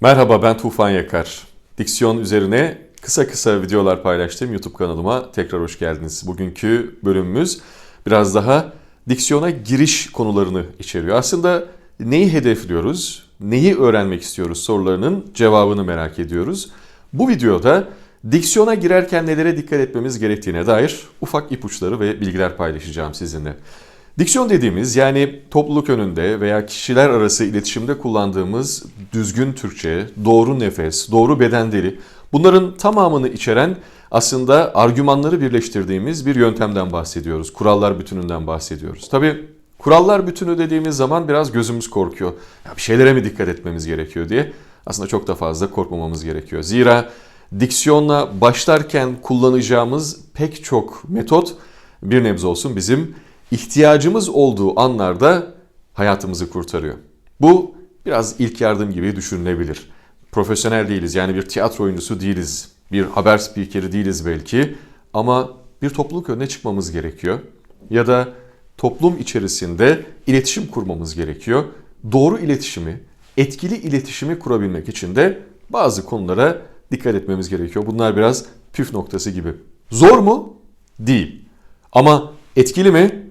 Merhaba ben Tufan Yakar. Diksiyon üzerine kısa kısa videolar paylaştığım YouTube kanalıma tekrar hoş geldiniz. Bugünkü bölümümüz biraz daha diksiyona giriş konularını içeriyor. Aslında neyi hedefliyoruz, neyi öğrenmek istiyoruz sorularının cevabını merak ediyoruz. Bu videoda diksiyona girerken nelere dikkat etmemiz gerektiğine dair ufak ipuçları ve bilgiler paylaşacağım sizinle. Diksiyon dediğimiz yani topluluk önünde veya kişiler arası iletişimde kullandığımız düzgün Türkçe, doğru nefes, doğru beden dili bunların tamamını içeren aslında argümanları birleştirdiğimiz bir yöntemden bahsediyoruz. Kurallar bütününden bahsediyoruz. Tabi kurallar bütünü dediğimiz zaman biraz gözümüz korkuyor. Ya bir şeylere mi dikkat etmemiz gerekiyor diye. Aslında çok da fazla korkmamamız gerekiyor. Zira diksiyonla başlarken kullanacağımız pek çok metot bir nebze olsun bizim ihtiyacımız olduğu anlarda hayatımızı kurtarıyor. Bu biraz ilk yardım gibi düşünülebilir. Profesyonel değiliz yani bir tiyatro oyuncusu değiliz, bir haber spikeri değiliz belki ama bir topluluk önüne çıkmamız gerekiyor. Ya da toplum içerisinde iletişim kurmamız gerekiyor. Doğru iletişimi, etkili iletişimi kurabilmek için de bazı konulara dikkat etmemiz gerekiyor. Bunlar biraz püf noktası gibi. Zor mu? Değil. Ama etkili mi?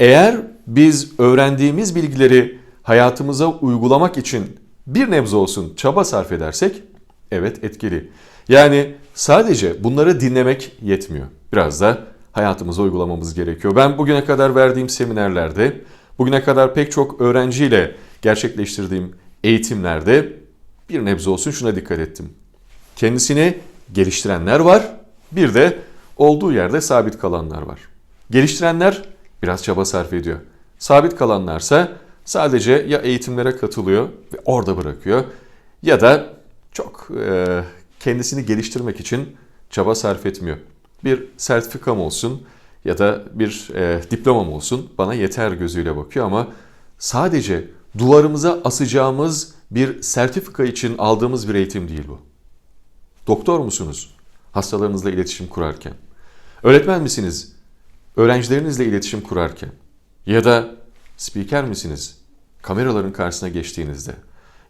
Eğer biz öğrendiğimiz bilgileri hayatımıza uygulamak için bir nebze olsun çaba sarf edersek evet etkili. Yani sadece bunları dinlemek yetmiyor. Biraz da hayatımıza uygulamamız gerekiyor. Ben bugüne kadar verdiğim seminerlerde, bugüne kadar pek çok öğrenciyle gerçekleştirdiğim eğitimlerde bir nebze olsun şuna dikkat ettim. Kendisini geliştirenler var, bir de olduğu yerde sabit kalanlar var. Geliştirenler biraz çaba sarf ediyor. Sabit kalanlarsa sadece ya eğitimlere katılıyor ve orada bırakıyor ya da çok e, kendisini geliştirmek için çaba sarf etmiyor. Bir sertifikam olsun ya da bir e, diplomam olsun bana yeter gözüyle bakıyor ama sadece duvarımıza asacağımız bir sertifika için aldığımız bir eğitim değil bu. Doktor musunuz? Hastalarınızla iletişim kurarken. Öğretmen misiniz? Öğrencilerinizle iletişim kurarken ya da spiker misiniz kameraların karşısına geçtiğinizde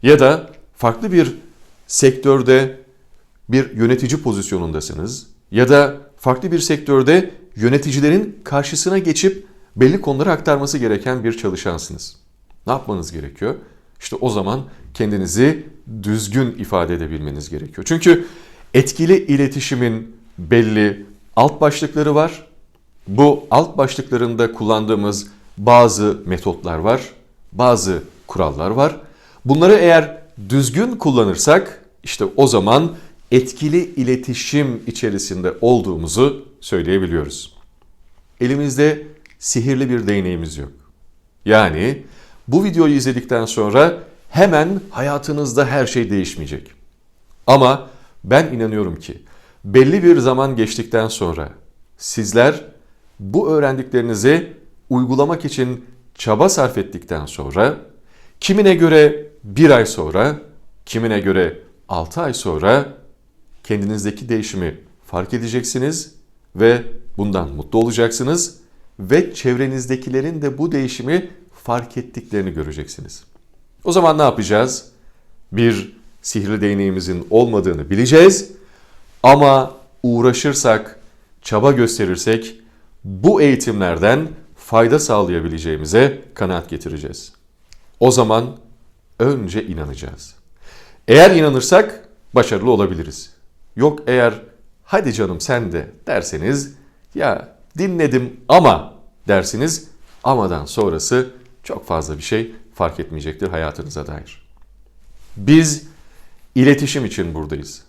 ya da farklı bir sektörde bir yönetici pozisyonundasınız ya da farklı bir sektörde yöneticilerin karşısına geçip belli konuları aktarması gereken bir çalışansınız. Ne yapmanız gerekiyor? İşte o zaman kendinizi düzgün ifade edebilmeniz gerekiyor. Çünkü etkili iletişimin belli alt başlıkları var bu alt başlıklarında kullandığımız bazı metotlar var, bazı kurallar var. Bunları eğer düzgün kullanırsak işte o zaman etkili iletişim içerisinde olduğumuzu söyleyebiliyoruz. Elimizde sihirli bir değneğimiz yok. Yani bu videoyu izledikten sonra hemen hayatınızda her şey değişmeyecek. Ama ben inanıyorum ki belli bir zaman geçtikten sonra sizler bu öğrendiklerinizi uygulamak için çaba sarf ettikten sonra kimine göre bir ay sonra, kimine göre altı ay sonra kendinizdeki değişimi fark edeceksiniz ve bundan mutlu olacaksınız ve çevrenizdekilerin de bu değişimi fark ettiklerini göreceksiniz. O zaman ne yapacağız? Bir sihirli değneğimizin olmadığını bileceğiz ama uğraşırsak, çaba gösterirsek bu eğitimlerden fayda sağlayabileceğimize kanaat getireceğiz. O zaman önce inanacağız. Eğer inanırsak başarılı olabiliriz. Yok eğer hadi canım sen de derseniz ya dinledim ama dersiniz amadan sonrası çok fazla bir şey fark etmeyecektir hayatınıza dair. Biz iletişim için buradayız.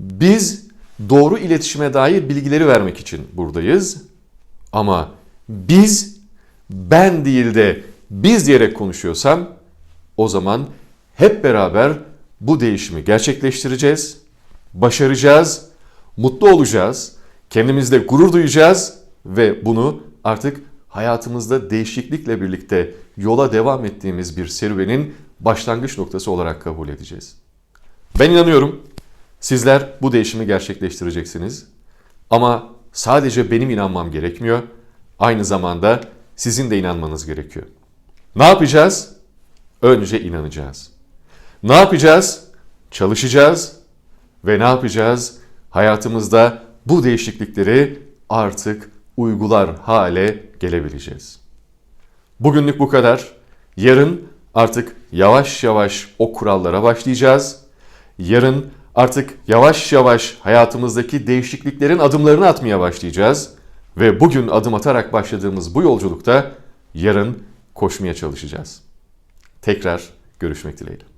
Biz doğru iletişime dair bilgileri vermek için buradayız ama biz ben değil de biz diyerek konuşuyorsam o zaman hep beraber bu değişimi gerçekleştireceğiz, başaracağız, mutlu olacağız, kendimizde gurur duyacağız ve bunu artık hayatımızda değişiklikle birlikte yola devam ettiğimiz bir serüvenin başlangıç noktası olarak kabul edeceğiz. Ben inanıyorum sizler bu değişimi gerçekleştireceksiniz. Ama sadece benim inanmam gerekmiyor. Aynı zamanda sizin de inanmanız gerekiyor. Ne yapacağız? Önce inanacağız. Ne yapacağız? çalışacağız ve ne yapacağız? Hayatımızda bu değişiklikleri artık uygular hale gelebileceğiz. Bugünlük bu kadar. Yarın artık yavaş yavaş o kurallara başlayacağız. Yarın artık yavaş yavaş hayatımızdaki değişikliklerin adımlarını atmaya başlayacağız. Ve bugün adım atarak başladığımız bu yolculukta yarın koşmaya çalışacağız. Tekrar görüşmek dileğiyle.